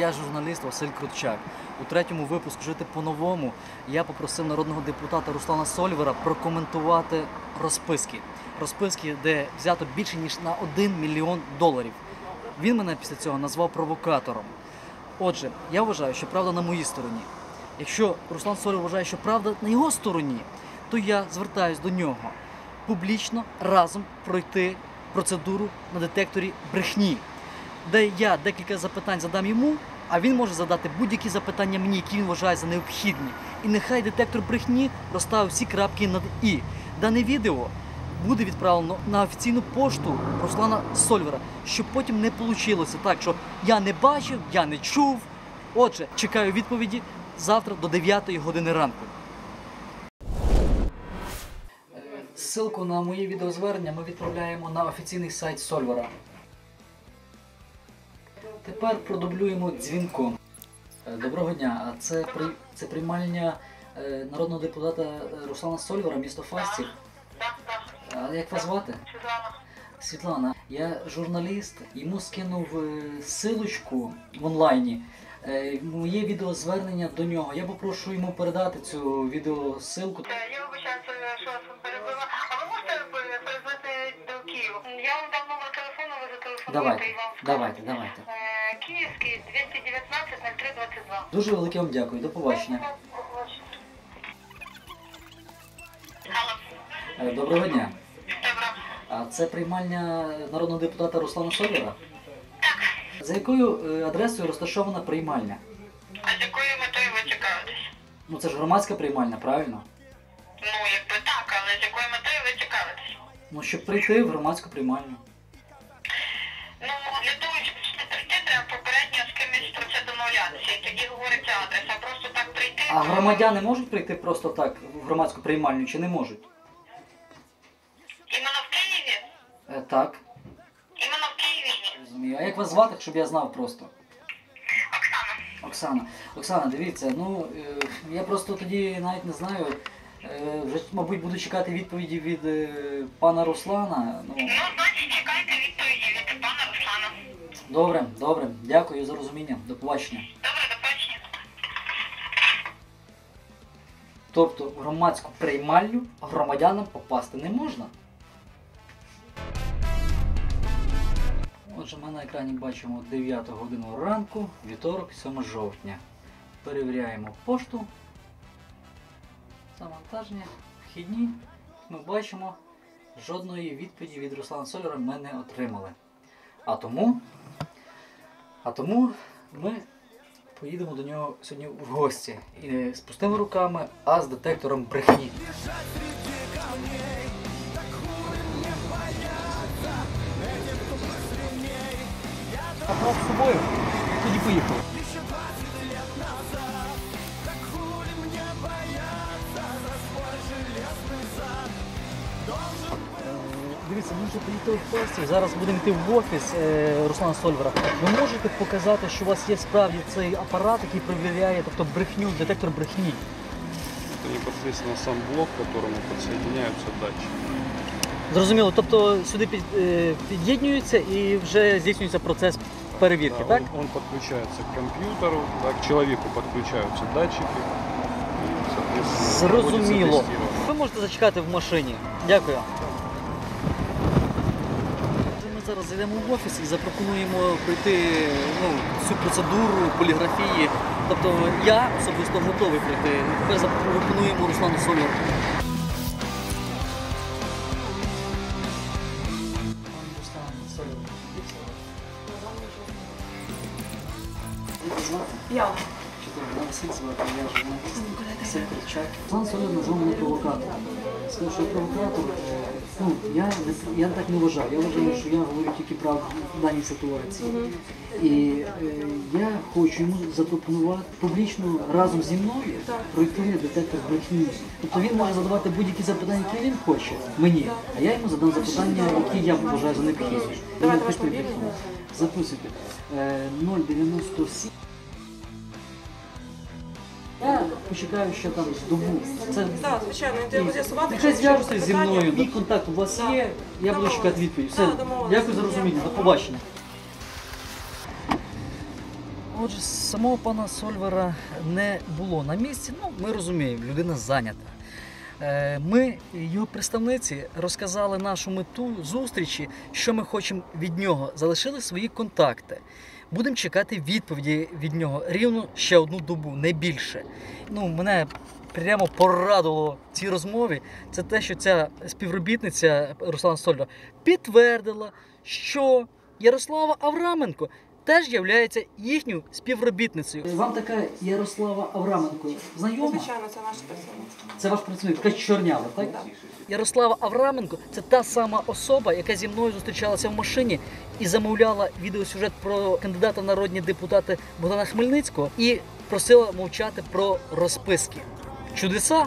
Я журналіст Василь Крутчак. У третьому випуску жити по-новому я попросив народного депутата Руслана Сольвера прокоментувати розписки. Розписки, де взято більше ніж на 1 мільйон доларів. Він мене після цього назвав провокатором. Отже, я вважаю, що правда на моїй стороні. Якщо Руслан Сольвер вважає, що правда на його стороні, то я звертаюсь до нього публічно разом пройти процедуру на детекторі брехні, де я декілька запитань задам йому, а він може задати будь-які запитання мені, які він вважає за необхідні. І нехай детектор брехні розставив всі крапки над і. Дане відео буде відправлено на офіційну пошту Руслана Сольвера, щоб потім не вийшло так, що я не бачив, я не чув. Отже, чекаю відповіді завтра до 9 години ранку. Ссылку на моє відеозвернення ми відправляємо на офіційний сайт Сольвера. Тепер продублюємо дзвінком. Е, Доброго дня. А це, при... це приймальня е, народного депутата е, Руслана Сольвера, місто Фастів. Так, так. А як вас звати? Світлана. Світлана. Я журналіст, йому скинув силочку в онлайні. Моє відеозвернення до нього. Я попрошу йому передати цю відеосилку. Я вибачаюся, що вас перебила. А ви можете перезвати до Києва? Я вам дам номер телефону, ви зателефонуєте Давайте, і вам скажуть. давайте, давайте. Е, Київський 219 0322. Дуже велике вам дякую. До побачення. Алло. Е, Доброго дня. Добре. А це приймальня народного депутата Руслана Сольвера? За якою е, адресою розташована приймальня? А з якою метою ви цікавитесь? Ну це ж громадська приймальня, правильно? Ну, якби так, але з якою метою ви цікавитесь? Ну, щоб прийти в громадську приймальню. Прийти. А громадяни можуть прийти просто так в громадську приймальню чи не можуть? Іменно в Києві? Е, так, Іменно в Києві розумію. А як вас звати, щоб я знав просто? Оксана. Оксана. Оксана, дивіться, ну е, я просто тоді навіть не знаю. Е, вже, мабуть, буду чекати відповіді від е, пана Руслана. Ну, Ну, значить, чекайте відповіді від пана Руслана. добре, добре. Дякую за розуміння. До побачення. Добре, до Тобто в громадську приймальню громадянам попасти не можна. Отже, ми на екрані бачимо 9 годину ранку, вівторок, 7 жовтня. Перевіряємо пошту. Завантаження, вхідні. Ми бачимо, жодної відповіді від Руслана Солера ми не отримали. А тому, а тому ми поїдемо до нього сьогодні в гості. І не з пустими руками, а з детектором брехні. А з собою, тоді поїхали. Дивіться, ми в Фастів, зараз будемо йти в офіс е, Руслана Сольвера. Ви можете показати, що у вас є справді цей апарат, який перевіряє, тобто брехню, детектор брехні. Это непосредственно сам блок, к которому подсоединяются датчики. Зрозуміло, тобто сюди під, е, під'єднується і вже здійснюється процес перевірки, Да, так? Он, он подключается к компьютеру, да, к человеку подключаются датчики. И, соответственно, проводится Зрозуміло. тестирование. Ви можете зачекати в машині. Дякую. Зараз зайдемо в офіс і запропонуємо пройти ну, цю процедуру поліграфії. Тобто я особисто готовий пройти. Тепер запропонуємо Руслану Соляру. Я. Василь звати, я журналіст. Руслан Соляр назвав мене провокатором. Сказав, що провокатор. Ну, я, я так не вважав. Я вважаю, що я говорю тільки правду в даній ситуації. І е, я хочу йому запропонувати публічно разом зі мною пройти детектор брехні. Тобто він може задавати будь-які запитання, які він хоче мені, а я йому задам запитання, які я вважаю за необхідні. Записуйте. Е, 097 я почекаю ще там добу. Це Так, звичайно, треба з'ясувати. Нехай зв'яжуться зі мною, до контакту у вас Так. є, я буду Домовились. чекати відповідь. Все, Так, домовились. дякую за розуміння, до побачення. Отже, самого пана Сольвера не було на місці. Ну, ми розуміємо, людина зайнята. Е, Ми, його представниці, розказали нашу мету зустрічі, що ми хочемо від нього. Залишили свої контакти. Будемо чекати відповіді від нього рівно ще одну добу, не більше. Ну, мене прямо порадувало цій розмові. Це те, що ця співробітниця Руслана Сольва підтвердила, що Ярослава Авраменко теж є їхньою співробітницею. Вам така Ярослава Авраменко знайома? Звичайно, це наш працівник. Це ваш працівник, така чорнява, так? Да. Ярослава Авраменко це та сама особа, яка зі мною зустрічалася в машині і замовляла відеосюжет про кандидата в народні депутати Богдана Хмельницького і просила мовчати про розписки. Чудеса!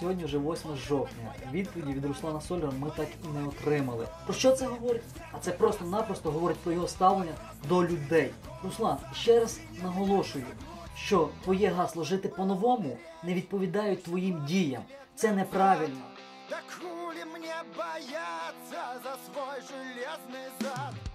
Сьогодні вже 8 жовтня. Відповіді від Руслана Соляра ми так і не отримали. Про що це говорить? А це просто-напросто говорить про його ставлення до людей. Руслан, ще раз наголошую, що твоє гасло жити по-новому не відповідають твоїм діям. Це неправильно. Да хули мне бояться за свой железный зад